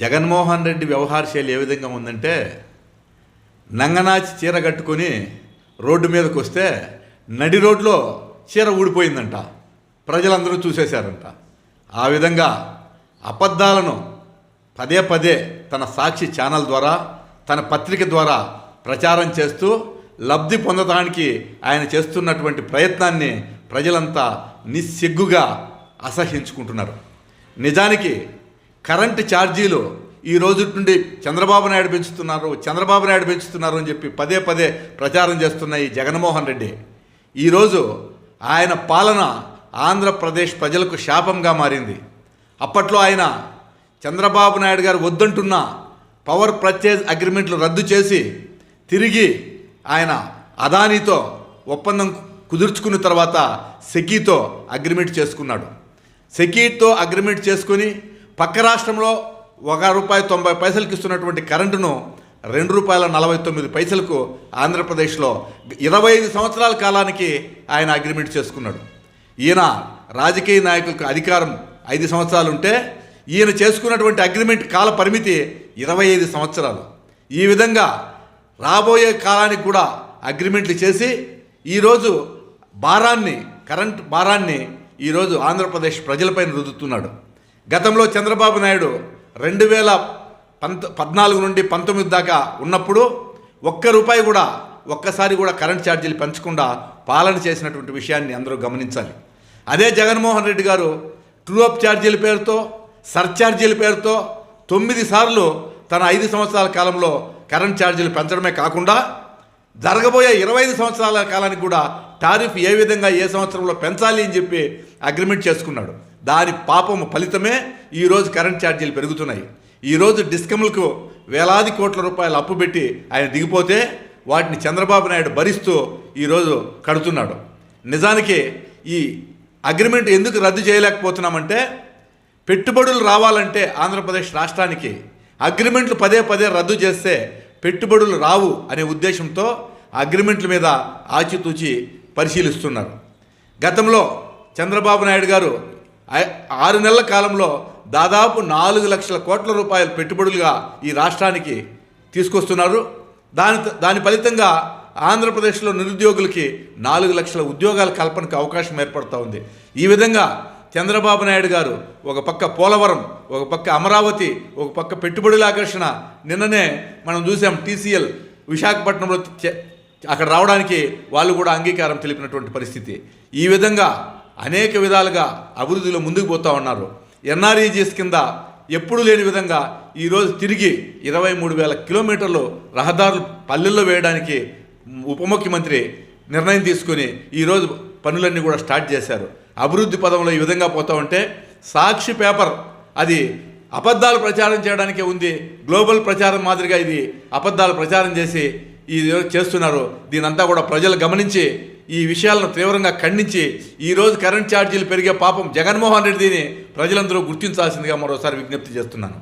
జగన్మోహన్ రెడ్డి వ్యవహార శైలి ఏ విధంగా ఉందంటే నంగనాచి చీర కట్టుకొని రోడ్డు మీదకి వస్తే నడి రోడ్లో చీర ఊడిపోయిందంట. ప్రజలందరూ చూసేశారంట. ఆ విధంగా అబద్ధాలను పదే పదే తన సాక్షి ఛానల్ ద్వారా తన పత్రిక ద్వారా ప్రచారం చేస్తూ లబ్ధి పొందడానికి ఆయన చేస్తున్నటువంటి ప్రయత్నాన్ని ప్రజలంతా నిస్సిగ్గుగా అసహ్యించుకుంటున్నారు నిజానికి కరెంటు ఛార్జీలు ఈ రోజు నుండి చంద్రబాబు నాయుడు పెంచుతున్నారు చంద్రబాబు నాయుడు పెంచుతున్నారు అని చెప్పి పదే పదే ప్రచారం చేస్తున్న ఈ జగన్మోహన్ రెడ్డి. ఈరోజు ఆయన పాలన ఆంధ్రప్రదేశ్ ప్రజలకు శాపంగా మారింది. అప్పట్లో ఆయన చంద్రబాబు నాయుడు గారు వద్దంటున్న పవర్ పర్చేజ్ అగ్రిమెంట్లు రద్దు చేసి తిరిగి ఆయన అదానీతో ఒప్పందం కుదుర్చుకున్న తర్వాత సెకీతో అగ్రిమెంట్ చేసుకున్నాడు. సెకీతో అగ్రిమెంట్ చేసుకుని పక్క రాష్ట్రంలో ఒక రూపాయి తొంభై పైసలకి ఇస్తున్నటువంటి కరెంటును రెండు రూపాయల నలభై తొమ్మిది పైసలకు ఆంధ్రప్రదేశ్లో ఇరవై ఐదు సంవత్సరాల కాలానికి ఆయన అగ్రిమెంట్ చేసుకున్నాడు. ఈయన రాజకీయ నాయకులకు అధికారం ఐదు సంవత్సరాలు ఉంటే ఈయన చేసుకున్నటువంటి అగ్రిమెంట్ కాల పరిమితి ఇరవై ఐదు సంవత్సరాలు. ఈ విధంగా రాబోయే కాలానికి కూడా అగ్రిమెంట్లు చేసి ఈరోజు భారాన్ని కరెంట్ భారాన్ని ఈరోజు ఆంధ్రప్రదేశ్ ప్రజలపైన రుదుతున్నాడు గతంలో చంద్రబాబు నాయుడు రెండు వేల పంత పద్నాలుగు నుండి పంతొమ్మిది దాకా ఉన్నప్పుడు ఒక్క రూపాయి కూడా ఒక్కసారి కూడా కరెంట్ ఛార్జీలు పెంచకుండా పాలన చేసినటువంటి విషయాన్ని అందరూ గమనించాలి. అదే జగన్మోహన్ రెడ్డి గారు ట్రూఅప్ ఛార్జీల పేరుతో సర్ఛార్జీల పేరుతో తొమ్మిది సార్లు తన ఐదు సంవత్సరాల కాలంలో కరెంట్ ఛార్జీలు పెంచడమే కాకుండా జరగబోయే ఇరవై ఐదు సంవత్సరాల కాలానికి కూడా టారిఫ్ ఏ విధంగా ఏ సంవత్సరంలో పెంచాలి అని చెప్పి అగ్రిమెంట్ చేసుకున్నాడు. దాని పాపము ఫలితమే ఈరోజు కరెంట్ ఛార్జీలు పెరుగుతున్నాయి. ఈరోజు డిస్కమ్లకు వేలాది కోట్ల రూపాయలు అప్పు పెట్టి ఆయన దిగిపోతే వాటిని చంద్రబాబు నాయుడు భరిస్తూ ఈరోజు కడుతున్నాడు. నిజానికి ఈ అగ్రిమెంట్ ఎందుకు రద్దు చేయలేకపోతున్నామంటే పెట్టుబడులు రావాలంటే ఆంధ్రప్రదేశ్ రాష్ట్రానికి అగ్రిమెంట్లు పదే పదే రద్దు చేస్తే పెట్టుబడులు రావు అనే ఉద్దేశంతో అగ్రిమెంట్ల మీద ఆచితూచి పరిశీలిస్తున్నారు. గతంలో చంద్రబాబు నాయుడు గారు ఆరు నెలల కాలంలో దాదాపు నాలుగు లక్షల కోట్ల రూపాయల పెట్టుబడులుగా ఈ రాష్ట్రానికి తీసుకొస్తున్నారు. దాని దాని ఫలితంగా ఆంధ్రప్రదేశ్లో నిరుద్యోగులకి నాలుగు లక్షల ఉద్యోగాల కల్పనకు అవకాశం ఏర్పడుతూ ఉంది. ఈ విధంగా చంద్రబాబు నాయుడు గారు ఒక పక్క పోలవరం ఒక పక్క అమరావతి ఒక పక్క పెట్టుబడుల ఆకర్షణ నిన్ననే మనం చూసాం టీసీఎల్ విశాఖపట్నంలో చే- అక్కడ రావడానికి వాళ్ళు కూడా అంగీకారం తెలిపినటువంటి పరిస్థితి. ఈ విధంగా అనేక విధాలుగా అభివృద్ధిలో ముందుకు పోతూ ఉన్నారు. ఎన్ఆర్ఈజీఎస్ కింద ఎప్పుడు లేని విధంగా ఈరోజు తిరిగి ఇరవై మూడు వేల కిలోమీటర్లు రహదారులు పల్లెల్లో వేయడానికి ఉప ముఖ్యమంత్రి నిర్ణయం తీసుకుని ఈరోజు పనులన్నీ కూడా స్టార్ట్ చేశారు. అభివృద్ధి పదంలో ఈ విధంగా పోతూ ఉంటే సాక్షి పేపర్ అది అబద్ధాలు ప్రచారం చేయడానికే ఉంది. గ్లోబల్ ప్రచారం మాదిరిగా ఇది అబద్ధాలు ప్రచారం చేసి ఇది చేస్తున్నారు. దీనంతా కూడా ప్రజలు గమనించి ఈ విషయాలను తీవ్రంగా ఖండించి ఈరోజు కరెంట్ ఛార్జీలు పెరిగే పాపం జగన్మోహన్ రెడ్డిని ప్రజలందరూ గుర్తించాల్సిందిగా మరోసారి విజ్ఞప్తి చేస్తున్నాను.